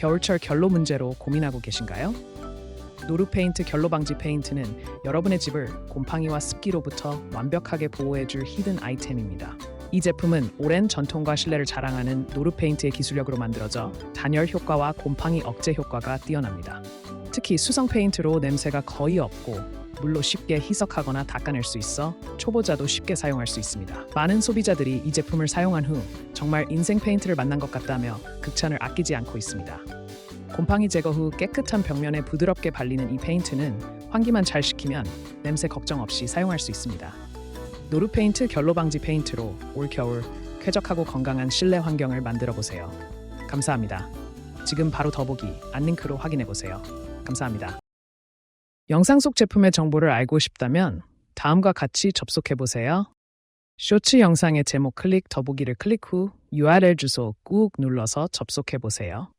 겨울철 결로 문제로 고민하고 계신가요? 노루 페인트 결로 방지 페인트는 여러분의 집을 곰팡이와 습기로부터 완벽하게 보호해줄 히든 아이템입니다. 이 제품은 오랜 전통과 신뢰를 자랑하는 노루 페인트의 기술력으로 만들어져 단열 효과와 곰팡이 억제 효과가 뛰어납니다. 특히 수성 페인트로 냄새가 거의 없고 물로 쉽게 희석하거나 닦아낼 수 있어 초보자도 쉽게 사용할 수 있습니다. 많은 소비자들이 이 제품을 사용한 후 정말 인생 페인트를 만난 것 같다며 극찬을 아끼지 않고 있습니다. 곰팡이 제거 후 깨끗한 벽면에 부드럽게 발리는 이 페인트는 환기만 잘 시키면 냄새 걱정 없이 사용할 수 있습니다. 노루 페인트 결로 방지 페인트로 올 겨울 쾌적하고 건강한 실내 환경을 만들어 보세요. 감사합니다. 지금 바로 더보기 안링크로 확인해 보세요. 감사합니다. 영상 속 제품의 정보를 알고 싶다면 다음과 같이 접속해 보세요. 쇼츠 영상의 제목 클릭 더보기를 클릭 후 URL 주소 꾹 눌러서 접속해 보세요.